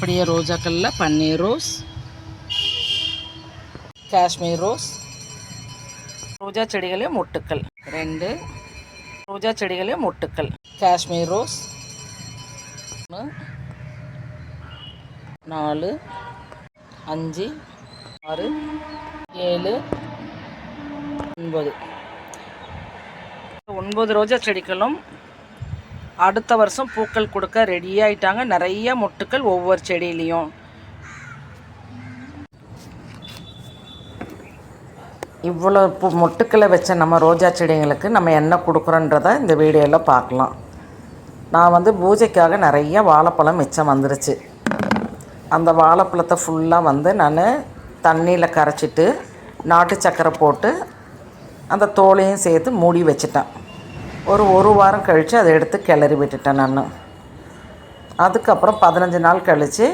அப்படியே ரோஜாக்களில் பன்னீர் ரோஸ் காஷ்மீர் ரோஸ் ரோஜா செடிகளே மொட்டுக்கள். ரெண்டு ரோஜா செடிகளே மொட்டுக்கள். காஷ்மீர் ரோஸ் நாலு அஞ்சு ஆறு ஏழு ஒன்பது. ஒன்பது ரோஜா செடிகளும் அடுத்த வருஷம் பூக்கள் கொடுக்க ரெடி ஆயிட்டாங்க. நிறைய மொட்டுக்கள் ஒவ்வொரு செடியிலையும். இவ்வளோ பூ மொட்டுக்களை வச்ச நம்ம ரோஜா செடிங்களுக்கு நம்ம என்ன கொடுக்குறோன்றத இந்த வீடியோவில் பார்க்கலாம். நான் வந்து பூஜைக்காக நிறைய வாழைப்பழம் மிச்சம் வந்துருச்சு. அந்த வாழைப்பழத்தை ஃபுல்லாக வந்து நான் தண்ணியில் கரைச்சிட்டு நாட்டு சக்கரை போட்டு அந்த தோலையும் சேர்த்து மூடி வச்சிட்டேன். ஒரு ஒரு வாரம் கழித்து அதை எடுத்து கிளறி விட்டுட்டேன் நான். அதுக்கப்புறம் பதினஞ்சு நாள் கழித்து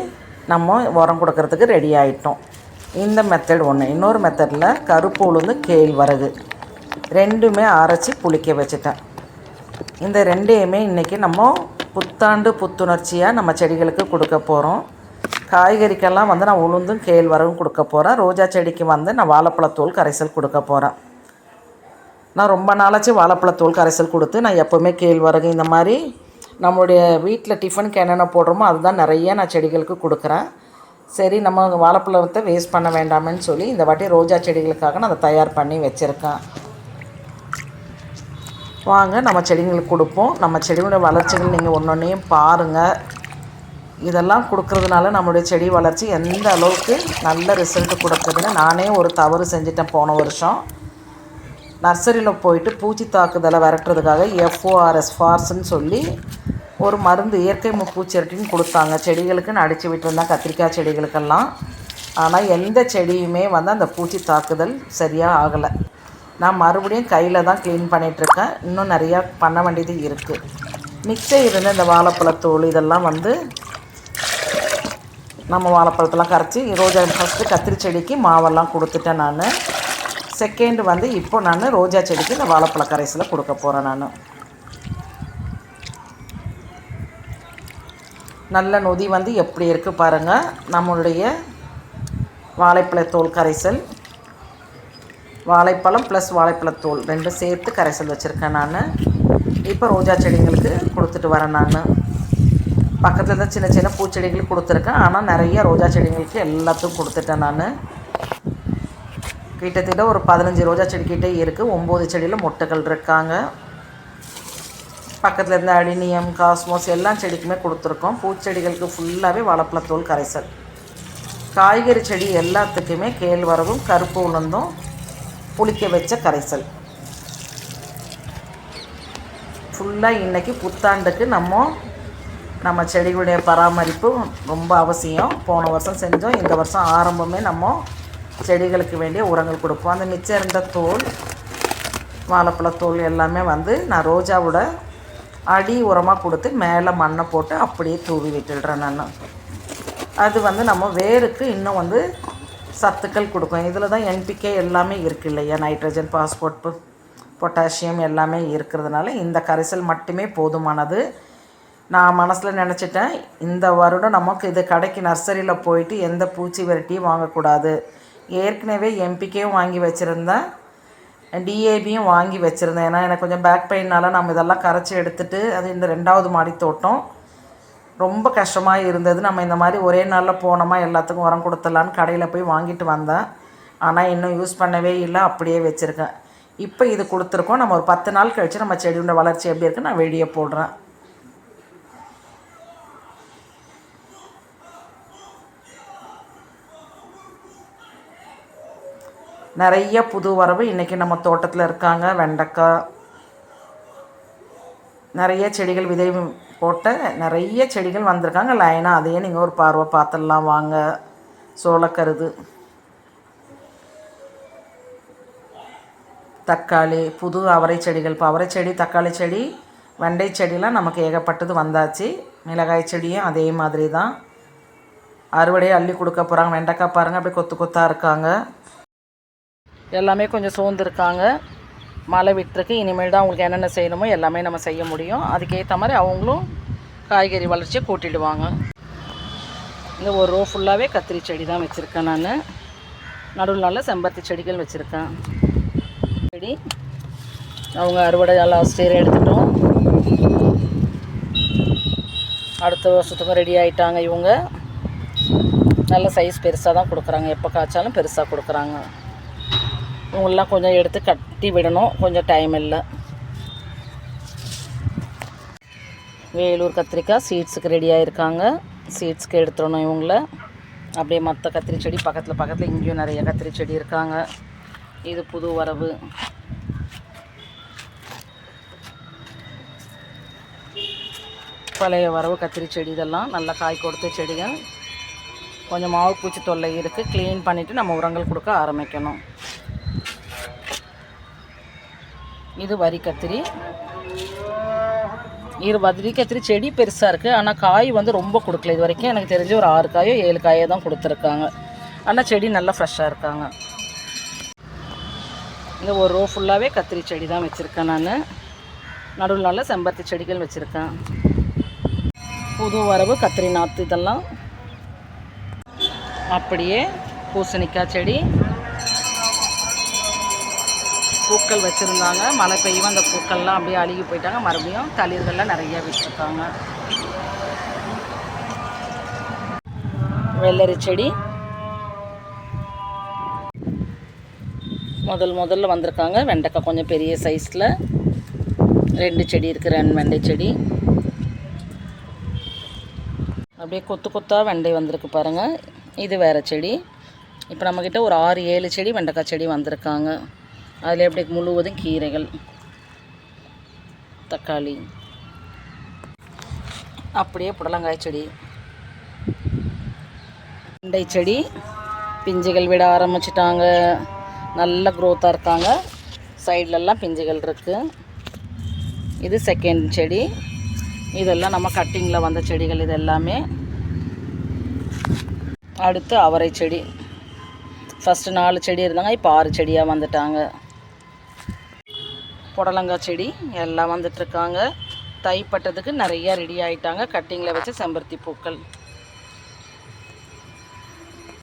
நம்ம உரம் கொடுக்கறதுக்கு ரெடி ஆகிட்டோம் இந்த மெத்தட் ஒன்று இன்னொரு மெத்தடில் கருப்பு உளுந்து கேழ்வரகு ரெண்டுமே அரைச்சி புளிக்க வச்சுட்டேன். இந்த ரெண்டையுமே இன்றைக்கி நம்ம புத்தாண்டு புத்துணர்ச்சியாக நம்ம செடிகளுக்கு கொடுக்க போகிறோம் காய்கறிக்கெல்லாம் வந்து நான் உளுந்தும் கேழ்வரகும் கொடுக்க போகிறேன் ரோஜா செடிக்கு வந்து நான் வாழைப்பழத்தூள் கரைசல் கொடுக்க போகிறேன் நான் ரொம்ப நாளாச்சு வாழைப்பழத்தோல் கரைசல் கொடுத்து நான் எப்போவுமே கேழ்வரகு இந்த மாதிரி நம்மளுடைய வீட்டில் டிஃபனுக்கு என்னென்ன போடுறோமோ அதுதான் நிறைய நான் செடிகளுக்கு கொடுக்குறேன். சரி நம்ம வாழைப்பழத்தை வேஸ்ட் பண்ண வேண்டாமேன்னு சொல்லி இந்த வாட்டி ரோஜா செடிகளுக்காக நான் அதை தயார் பண்ணி வச்சுருக்கேன். வாங்க நம்ம செடிங்களுக்கு கொடுப்போம். நம்ம செடியோட வளர்ச்சிகள் நீங்கள் ஒன்று ஒன்றையும் பாருங்கள் இதெல்லாம் கொடுக்கறதுனால நம்மளுடைய செடி வளர்ச்சி எந்த அளவுக்கு நல்ல ரிசல்ட் கொடுக்குதுன்னு நானே ஒரு தவறு செஞ்சிட்டேன் போன வருஷம். நர்சரியில் போயிட்டு பூச்சி தாக்குதலை விரட்டுறதுக்காக எஃப்ஓஆர்எஸ் ஃபார்ஸ்ன்னு சொல்லி ஒரு மருந்து இயற்கை முப்பூச்சிரட்டின்னு கொடுத்தாங்க. செடிகளுக்குன்னு அடித்து விட்டுருந்தேன் கத்திரிக்காய் செடிகளுக்கெல்லாம். ஆனால் எந்த செடியுமே வந்து அந்த பூச்சி தாக்குதல் சரியாக ஆகலை. நான் மறுபடியும் கையில் தான் க்ளீன் பண்ணிகிட்ருக்கேன் இன்னும் நிறையா பண்ண வேண்டியது இருக்குது மிக்சர் இருந்த இந்த வாழைப்பழத்தோல் இதெல்லாம் வந்து நம்ம வாழைப்பழத்தெல்லாம் கரைச்சி ரோஜா ஃபஸ்ட்டு கத்திரி செடிக்கு மாவெல்லாம் கொடுத்துட்டேன் நான். செகண்ட் வந்து இப்போ நான் ரோஜா செடிக்கு இந்த வாழைப்பழ கரைசலை கொடுக்க போகிறேன் நான். நல்ல நொதி வந்து எப்படி இருக்குது பாருங்கள் நம்மளுடைய வாழைப்பழத்தோல் கரைசல் வாழைப்பழம் ப்ளஸ் வாழைப்பழத்தோல் ரெண்டும் சேர்த்து கரைசல் வச்சுருக்கேன் நான். இப்போ ரோஜா செடிங்களுக்கு கொடுத்துட்டு வரேன் நான். பக்கத்தில் தான் சின்ன சின்ன பூச்செடிகளுக்கு கொடுத்துருக்கேன். ஆனால் நிறைய ரோஜா செடிங்களுக்கு எல்லாத்துக்கும் கொடுத்துட்டேன் நான். கிட்டத்தட்ட ஒரு பதினஞ்சு ரோஜா செடிக்கிட்டே இருக்குது ஒம்பது செடியில் மொட்டைகள் இருக்காங்க. பக்கத்தில் இருந்த அடினியம் காஸ்மோஸ் எல்லா செடிக்குமே கொடுத்துருக்கோம். பூச்செடிகளுக்கு ஃபுல்லாகவே வாழைப்பழத்தோல் கரைசல். காய்கறி செடி எல்லாத்துக்குமே கேழ்வரகும் கருப்பு உளுந்தும் புளிக்க வச்ச கரைசல். ஃபுல்லாக இன்றைக்கி புத்தாண்டுக்கு நம்ம நம்ம செடிகளுடைய பராமரிப்பு ரொம்ப அவசியம். போன வருஷம் செஞ்சோம். இந்த வருஷம் ஆரம்பமே நம்ம செடிகளுக்கு வேண்டிய உரங்கள் கொடுப்போம். அந்த மிச்சம் இருந்த தோல் வாழைப்பழத்தோல் எல்லாமே வந்து நான் ரோஜாவோட அடி உரமாக கொடுத்து மேலே மண்ணை போட்டு அப்படியே தூவி விட்டுடுறேன் நான். அது வந்து நம்ம வேருக்கு இன்னும் வந்து சத்துக்கள் கொடுக்கும். இதில் தான் என்பிகே எல்லாமே இருக்குது இல்லையா? நைட்ரஜன் பாஸ்போர்ட் பொட்டாசியம் எல்லாமே இருக்கிறதுனால இந்த கரைசல் மட்டுமே போதுமானது. நான் மனசில் நினச்சிட்டேன் இந்த வருடம் நமக்கு இது கடைக்கு நர்சரியில் போயிட்டு எந்த பூச்சி வெரைட்டியும் வாங்கக்கூடாது. ஏற்கனவே எம்பிக்கையும் வாங்கி வச்சுருந்தேன். டிஏபியும் வாங்கி வச்சுருந்தேன். ஏன்னா எனக்கு கொஞ்சம் பேக் பெயினால் நம்ம இதெல்லாம் கரைச்சி எடுத்துகிட்டு அது இந்த ரெண்டாவது மாடி தோட்டம். ரொம்ப கஷ்டமாக இருந்தது. நம்ம இந்த மாதிரி ஒரே நாளில் போனோமா எல்லாத்துக்கும் உரம் கொடுத்துடலான்னு கடையில் போய் வாங்கிட்டு வந்தேன். ஆனால் இன்னும் யூஸ் பண்ணவே இல்லை. அப்படியே வச்சுருக்கேன். இப்போ இது கொடுத்துருக்கோம். நம்ம ஒரு பத்து நாள் கழித்து நம்ம செடியோட வளர்ச்சி எப்படி இருக்குன்னு நான் வெளியே போடுறேன். நிறைய புது வரவு இன்றைக்கி நம்ம தோட்டத்தில் இருக்காங்க. வெண்டைக்காய் நிறைய செடிகள் விதை போட்ட நிறைய செடிகள் வந்திருக்காங்க. லைனாக அதையே நீங்கள் ஒரு பார்வை பார்த்துடலாம் வாங்க. சோளக்கருது தக்காளி புது அவரை செடிகள். இப்போ அவரை செடி தக்காளி செடி வெண்டை செடிலாம் நமக்கு ஏகப்பட்டது வந்தாச்சு. மிளகாய் செடியும் அதே மாதிரி தான் அறுவடையை அள்ளி கொடுக்க போகிறாங்க வெண்டைக்காய் பாருங்கள் அப்படியே கொத்து கொத்தாக இருக்காங்க. எல்லாமே கொஞ்சம் சோர்ந்துருக்காங்க மழை விட்டுருக்கு. இனிமேல் தான் அவங்களுக்கு என்னென்ன செய்யணுமோ எல்லாமே நம்ம செய்ய முடியும். அதுக்கேற்ற மாதிரி அவங்களும் காய்கறி வளர்ச்சியை கூட்டிடுவாங்க. இங்கே ஒரு ரோ ஃபுல்லாகவே கத்திரி செடி தான் வச்சுருக்கேன் நான். நடுவில் நல்ல செம்பருத்தி செடிகள் வச்சுருக்கேன். செடி. அவங்க அறுவடை நல்லா ஸ்டேர் எடுத்துட்டோம். அடுத்த வருஷத்துக்கும் ரெடி ஆகிட்டாங்க இவங்க. நல்ல சைஸ் பெருசாக தான் கொடுக்குறாங்க. எப்போ காய்ச்சாலும் பெருசாக கொடுக்குறாங்க. இவங்களாம் கொஞ்சம் எடுத்து கட்டி விடணும். கொஞ்சம் டைம் இல்லை. வேலூர் கத்திரிக்காய் சீட்ஸுக்கு ரெடியாக இருக்காங்க சீட்ஸுக்கு எடுத்துடணும் இவங்கள. அப்படியே மற்ற கத்திரி செடி பக்கத்தில் பக்கத்தில் இங்கேயும் நிறைய கத்திரி செடி இருக்காங்க. இது புது வரவு. பழைய வரவு கத்திரி செடி இதெல்லாம். நல்லா காய் கொடுத்த செடிகள். கொஞ்சம் மாவு பூச்சி தொல்லை இருக்குது க்ளீன் பண்ணிவிட்டு நம்ம உரங்கள் கொடுக்க ஆரம்பிக்கணும். இது வரி கத்திரி. இது வரி கத்திரி செடி பெருசாக இருக்குது ஆனால் காய் வந்து ரொம்ப கொடுக்கல இது வரைக்கும். எனக்கு தெரிஞ்சு ஒரு ஆறு காயோ ஏழு காயோ தான் கொடுத்துருக்காங்க. ஆனால் செடி நல்லா ஃப்ரெஷ்ஷாக இருக்காங்க. இந்த ஒரு ரோ ஃபுல்லாகவே கத்திரி செடி தான் வச்சுருக்கேன் நான். நடுவில் நல்ல செம்பருத்தி செடிகள் வச்சுருக்கேன். புது வரவு கத்திரி நாற்று இதெல்லாம். அப்படியே பூசணிக்காய் செடி. பூக்கள் வச்சுருந்தாங்க. மழை பெய்யும் அந்த பூக்கள்லாம் அப்படியே அழுகி போயிட்டாங்க. மறுபடியும் தளிர்கள்லாம் நிறைய விட்டுருக்காங்க. வெள்ளரி செடி. முதல் முதல்ல வந்திருக்காங்க. வெண்டைக்காய் கொஞ்சம் பெரிய சைஸில் ரெண்டு செடி இருக்குது ரெண்டு வெண்டை செடி. அப்படியே கொத்து கொத்தாக வெண்டை வந்திருக்கு பாருங்கள் இது வேறு செடி. இப்போ நம்மக்கிட்ட ஒரு ஆறு ஏழு செடி வெண்டைக்காய் செடி வந்திருக்காங்க. அதில் எப்படி முழுவதும் கீரைகள் தக்காளி. அப்படியே புடலங்காய் செடி வெண்டை செடி பிஞ்சுகள் விட ஆரம்பிச்சிட்டாங்க. நல்ல க்ரோத்தாக இருக்காங்க. சைட்லெல்லாம் பிஞ்சுகள் இருக்குது இது செகண்ட் செடி. இதெல்லாம் நம்ம கட்டிங்கில் வந்த செடிகள் இது எல்லாமே. அடுத்து அவரை செடி. ஃபஸ்ட்டு நாலு செடி இருந்தாங்க இப்போ ஆறு செடியாக வந்துட்டாங்க. புடலங்காய் செடி எல்லாம் வந்துட்டுருக்காங்க. தைப்பட்டதுக்கு நிறையா ரெடி ஆகிட்டாங்க கட்டிங்கில் வச்ச செம்பருத்தி பூக்கள்.